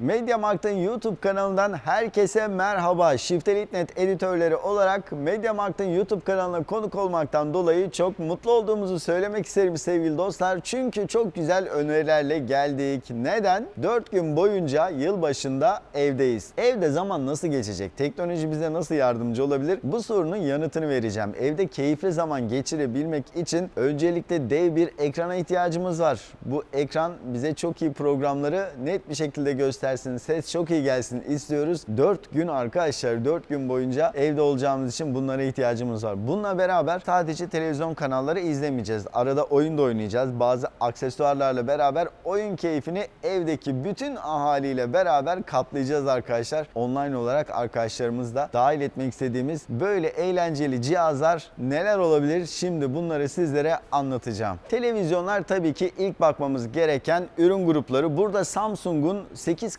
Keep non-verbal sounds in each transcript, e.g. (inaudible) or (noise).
Mediamarkt'ın YouTube kanalından herkese merhaba. Shift'Elite.net editörleri olarak Mediamarkt'ın YouTube kanalına konuk olmaktan dolayı çok mutlu olduğumuzu söylemek isterim sevgili dostlar. Çünkü çok güzel önerilerle geldik. Neden? 4 gün boyunca yılbaşında evdeyiz. Evde zaman nasıl geçecek? Teknoloji bize nasıl yardımcı olabilir? Bu sorunun yanıtını vereceğim. Evde keyifli zaman geçirebilmek için öncelikle dev bir ekrana ihtiyacımız var. Bu ekran bize çok iyi programları net bir şekilde göstersin, ses çok iyi gelsin istiyoruz. 4 gün arkadaşlar 4 gün boyunca evde olacağımız için bunlara ihtiyacımız var. Bununla beraber sadece televizyon kanalları izlemeyeceğiz. Arada oyun da oynayacağız. Bazı aksesuarlarla beraber oyun keyfini evdeki bütün ahaliyle beraber katlayacağız arkadaşlar. Online olarak arkadaşlarımızla dahil etmek istediğimiz böyle eğlenceli cihazlar neler olabilir? Şimdi bunları sizlere anlatacağım. Televizyonlar tabii ki ilk bakmamız gereken ürün grupları. Burada Samsung'un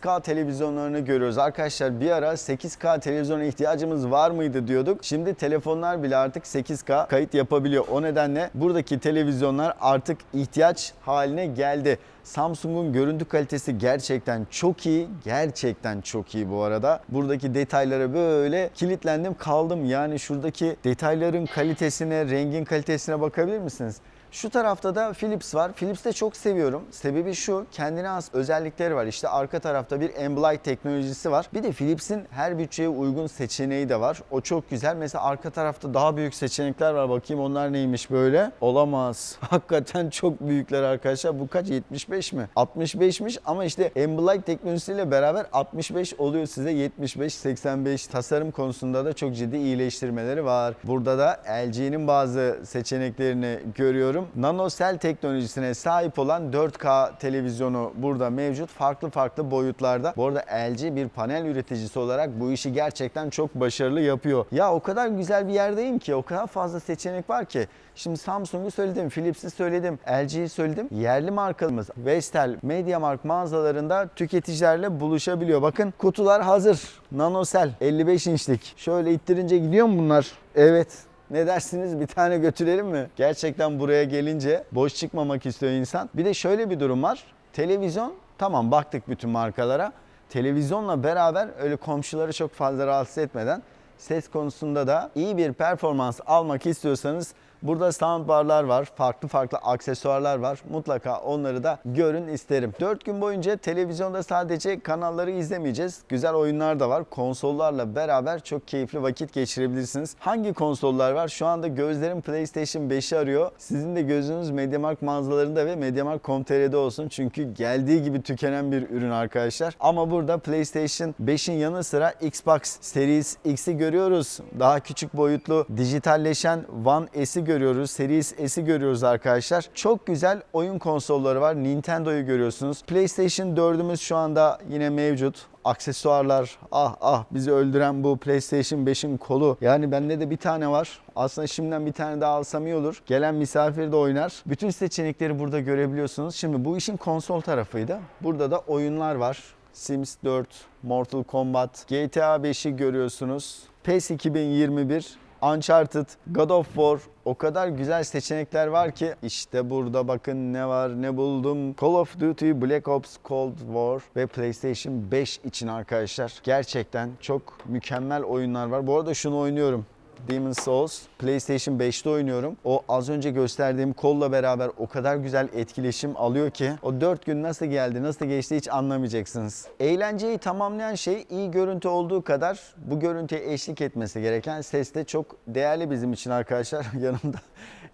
8K televizyonlarını görüyoruz. Arkadaşlar bir ara 8K televizyona ihtiyacımız var mıydı diyorduk. Şimdi telefonlar bile artık 8K kayıt yapabiliyor. O nedenle buradaki televizyonlar artık ihtiyaç haline geldi. Samsung'un görüntü kalitesi gerçekten çok iyi. Gerçekten çok iyi bu arada. Buradaki detaylara böyle kilitlendim kaldım. Yani şuradaki detayların kalitesine, rengin kalitesine bakabilir misiniz? Şu tarafta da Philips var. Philips'i de çok seviyorum. Sebebi şu, kendine has özellikleri var. İşte arka tarafta bir Ambilight teknolojisi var. Bir de Philips'in her bütçeye uygun seçeneği de var. O çok güzel. Mesela arka tarafta daha büyük seçenekler var. Bakayım onlar neymiş böyle? Olamaz. (laughs) Hakikaten çok büyükler arkadaşlar. Bu kaç? 75 mi? 65'miş ama işte Ambilight teknolojisiyle beraber 65 oluyor size 75-85 tasarım konusunda da çok ciddi iyileştirmeleri var. Burada da LG'nin bazı seçeneklerini görüyorum. Nanosel teknolojisine sahip olan 4K televizyonu burada mevcut. Farklı farklı boyutlarda. Bu arada LG bir panel üreticisi olarak bu işi gerçekten çok başarılı yapıyor. Ya o kadar güzel bir yerdeyim ki o kadar fazla seçenek var ki. Şimdi Samsung'u söyledim, Philips'i söyledim, LG'yi söyledim. Yerli markamız Vestel, MediaMarkt mağazalarında tüketicilerle buluşabiliyor. Bakın kutular hazır. Nanosel 55 inçlik. Şöyle ittirince gidiyor mu bunlar? Evet. Ne dersiniz bir tane götürelim mi? Gerçekten buraya gelince boş çıkmamak istiyor insan. Bir de şöyle bir durum var. Televizyon tamam baktık bütün markalara. Televizyonla beraber öyle komşuları çok fazla rahatsız etmeden ses konusunda da iyi bir performans almak istiyorsanız Burada soundbarlar var, farklı farklı aksesuarlar var. Mutlaka onları da görün isterim. 4 gün boyunca televizyonda sadece kanalları izlemeyeceğiz. Güzel oyunlar da var. Konsollarla beraber çok keyifli vakit geçirebilirsiniz. Hangi konsollar var? Şu anda gözlerim PlayStation 5'i arıyor. Sizin de gözünüz Mediamarkt mağazalarında ve Mediamarkt.com.tr'de olsun. Çünkü geldiği gibi tükenen bir ürün arkadaşlar. Ama burada PlayStation 5'in yanı sıra Xbox Series X'i görüyoruz. Daha küçük boyutlu dijitalleşen One S'i. Series S'i görüyoruz arkadaşlar. Çok güzel oyun konsolları var. Nintendo'yu görüyorsunuz. PlayStation 4'ümüz şu anda yine mevcut aksesuarlar ah ah bizi öldüren bu PlayStation 5'in kolu. Yani bende de bir tane var. Aslında şimdiden bir tane daha alsam iyi olur. Gelen misafir de oynar. Bütün seçenekleri burada görebiliyorsunuz. Şimdi bu işin konsol tarafıydı. Burada da oyunlar var. Sims 4, Mortal Kombat, GTA 5'i görüyorsunuz. PES 2021, Uncharted, God of War o kadar güzel seçenekler var ki işte burada bakın ne var ne buldum. Call of Duty, Black Ops, Cold War ve PlayStation 5 için arkadaşlar. Gerçekten çok mükemmel oyunlar var. Bu arada şunu oynuyorum. Demon's Souls PlayStation 5'te oynuyorum. O az önce gösterdiğim kolla beraber o kadar güzel etkileşim alıyor ki o 4 gün nasıl geldi, nasıl geçti hiç anlamayacaksınız. Eğlenceyi tamamlayan şey iyi görüntü olduğu kadar bu görüntüye eşlik etmesi gereken ses de çok değerli bizim için arkadaşlar (laughs) yanımda.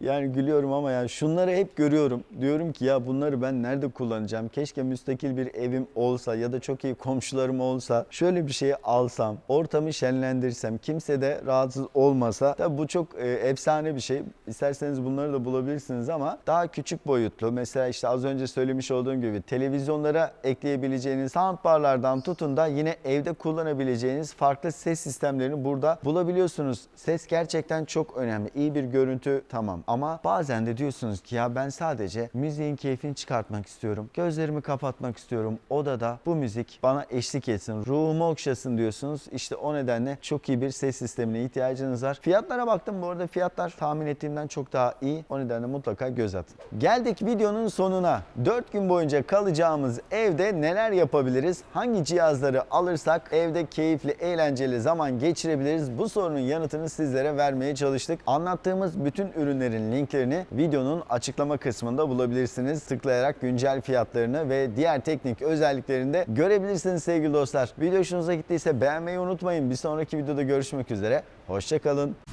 Yani gülüyorum ama yani şunları hep görüyorum. Diyorum ki ya bunları ben nerede kullanacağım? Keşke müstakil bir evim olsa ya da çok iyi komşularım olsa. Şöyle bir şeyi alsam, ortamı şenlendirsem, kimse de rahatsız olmasa. Tabi bu çok e, efsane bir şey. İsterseniz bunları da bulabilirsiniz ama daha küçük boyutlu. Mesela işte az önce söylemiş olduğum gibi televizyonlara ekleyebileceğiniz soundbarlardan tutun da yine evde kullanabileceğiniz farklı ses sistemlerini burada bulabiliyorsunuz. Ses gerçekten çok önemli. İyi bir görüntü tamam. Ama bazen de diyorsunuz ki ya ben sadece müziğin keyfini çıkartmak istiyorum. Gözlerimi kapatmak istiyorum. Odada bu müzik bana eşlik etsin, ruhumu okşasın diyorsunuz. İşte o nedenle çok iyi bir ses sistemine ihtiyacınız var. Fiyatlara baktım bu arada fiyatlar tahmin ettiğimden çok daha iyi. O nedenle mutlaka göz atın. Geldik videonun sonuna. 4 gün boyunca kalacağımız evde neler yapabiliriz? Hangi cihazları alırsak evde keyifli, eğlenceli zaman geçirebiliriz? Bu sorunun yanıtını sizlere vermeye çalıştık. Anlattığımız bütün ürünlerin linklerini videonun açıklama kısmında bulabilirsiniz. Tıklayarak güncel fiyatlarını ve diğer teknik özelliklerini de görebilirsiniz sevgili dostlar. Video hoşunuza gittiyse beğenmeyi unutmayın. Bir sonraki videoda görüşmek üzere. Hoşçakalın. silent